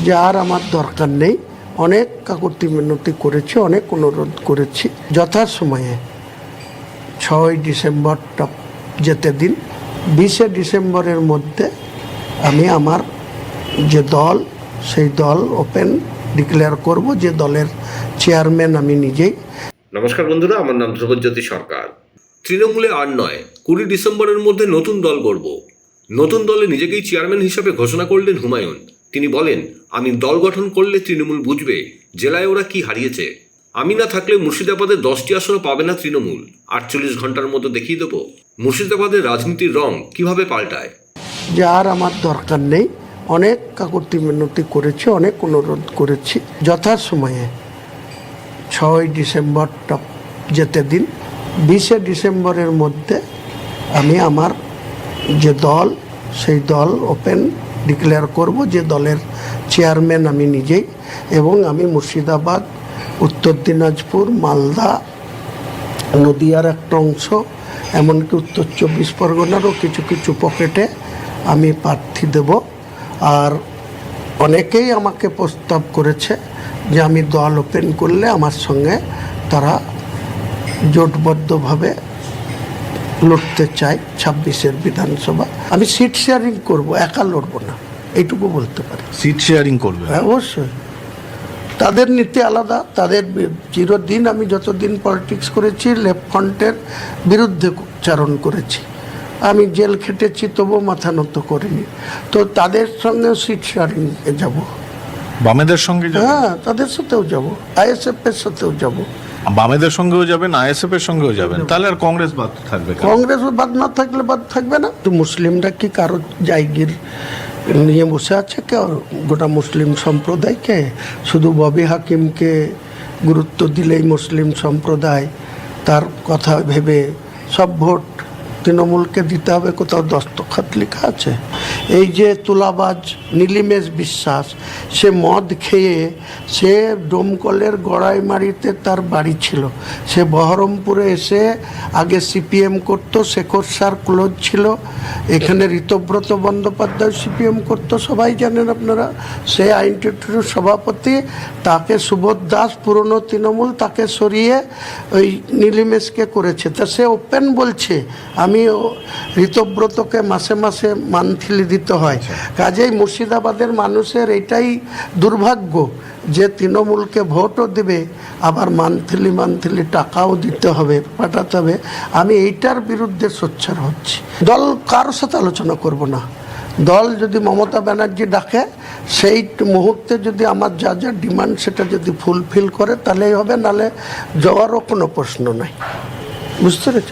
যে আর আমার দরকার নেই। অনেক কাকুতি মিনতি করেছি, অনেক অনুরোধ করেছি। যথাসময়ে ছয় ডিসেম্বরটা যেতে দিন। বিশে ডিসেম্বরের মধ্যে আমি আমার যে দল, সেই দল ওপেন, ডিক্লেয়ার করব। যে দলের চেয়ারম্যান আমি নিজেই। নমস্কার বন্ধুরা, আমার নাম ধ্রুবজ্যোতি সরকার। তৃণমূলে আর নয়, কুড়ি ডিসেম্বরের মধ্যে নতুন দল করব নতুন দলে নিজেকেই চেয়ারম্যান হিসেবে ঘোষণা করলেন হুমায়ুন। তিনি বলেন, আমি দল গঠন করলে তৃণমূল বুঝবে, জেলায় ওরা কি হারিয়েছে। আমি না থাকলে মুর্শিদাবাদে দশটি আসনও পাবে না তৃণমূল। আটচল্লিশ ঘণ্টার মতো দেখিয়ে দেবো। মুর্শিদাবাদের রাজনীতির রং কীভাবে পাল্টায়? যে আর আমার দরকার নেই। অনেক কাকুতি মিনতি করেছি, অনেক অনুরোধ করেছি। যথাসময়ে ছয় ডিসেম্বরটা যেতে দিন। বিশে ডিসেম্বরের মধ্যে আমি আমার যে দল, সেই দল ওপেন ডিক্লেয়ার করব যে দলের চেয়ারম্যান আমি নিজেই এবং আমি মুর্শিদাবাদ, উত্তর দিনাজপুর, মালদা, নদিয়ার একটা অংশ, এমনকি উত্তর চব্বিশ পরগনারও কিছু কিছু পকেটে আমি প্রার্থী দেব। আর অনেকেই আমাকে প্রস্তাব করেছে যে আমি দল ওপেন করলে আমার সঙ্গে তারা জোটবদ্ধভাবে লড়তে চাই ছাব্বিশের বিধানসভা। আমি সিট শেয়ারিং করব একা লড়বো না। এইটুকু বলতে পারি। সিট শেয়ারিং করবে? হ্যাঁ অবশ্যই। তাদের নীতি আলাদা তাদের চিরদিন আমি যতদিন পলিটিক্স করেছি লেফট ফ্রন্টের বিরুদ্ধে উচ্চারণ করেছি। আমি জেল খেটেছি তবুও মাথা নত করিনি। তো তাদের সঙ্গে সিট শেয়ারিং যাব। বামেদের সঙ্গে হ্যাঁ তাদের সাথেও যাব। আইএসএফ এর সাথেও যাব। বামেদের সঙ্গেও যাবেন আইএসএফ এর সঙ্গেও যাবেন। তাহলে আর কংগ্রেস বাদ থাকবে কংগ্রেস বাদ না থাকলে বাদ থাকবে না। তো মুসলিমরা কি কারও জায়গির নিয়ে বসে আছে কেউ গোটা মুসলিম সম্প্রদায়কে? শুধু ববি হাকিমকে গুরুত্ব দিলেই মুসলিম সম্প্রদায় তার কথা ভেবে সব ভোট তৃণমূলকে দিতে হবে, কোথাও দস্তখত লেখা আছে? এই যে তুলাবাজ নীলিমেশ বিশ্বাস, সে মদ খেয়ে সে ডোমকলের গড়াইমারিতে তার বাড়ি ছিল। সে বহরমপুরে এসে আগে সিপিএম করতো, শেখর স্যার ক্লোজ ছিল। এখানে ঋতব্রত বন্দ্যোপাধ্যায় সিপিএম করতো, সবাই জানেন আপনারা। সে আইন সভাপতি, তাকে সুবোধ দাস, পুরনো তৃণমূল, তাকে সরিয়ে ওই নীলিমেশকে করেছে। তা সে ওপেন বলছে আমি ঋতব্রতকে মাসে মাসে মান্থলি দিতে হয়। কাজেই মুর্শিদাবাদের মানুষের এটাই দুর্ভাগ্য যে তৃণমূলকে ভোটও দেবে আবার মান্থলি মান্থলি টাকাও দিতে হবে পাঠাতে হবে। আমি এইটার বিরুদ্ধে সোচ্চার হচ্ছি। দল কারোর সাথে আলোচনা করব না। দল যদি মমতা ব্যানার্জি ডাকে সেই মুহূর্তে যদি আমার যা যা ডিমান্ড সেটা যদি ফুলফিল করে তাহলেই হবে নালে যাওয়ারও কোনো প্রশ্ন নাই। বুঝতে পেরেছ?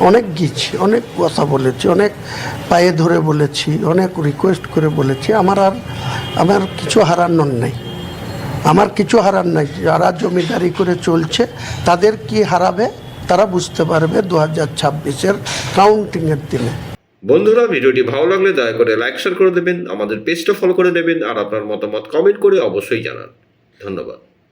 অনেক গিয়েছি, অনেক কথা বলেছি, অনেক পায়ে ধরে বলেছি, অনেক রিকোয়েস্ট করে বলেছি। আমার আর, আমার কিছু হারানোর নেই। আমার কিছু হারান নাই। যারা জমিদারি করে চলছে, তাদের কি হারাবে? তারা বুঝতে পারবে দু হাজার ছাব্বিশের কাউন্টিংয়ের দিনে। বন্ধুরা, ভিডিওটি ভালো লাগলে দয়া করে লাইক শেয়ার করে দেবেন, আমাদের পেজটা ফলো করে দেবেন আর আপনার মতামত কমেন্ট করে অবশ্যই জানান। ধন্যবাদ।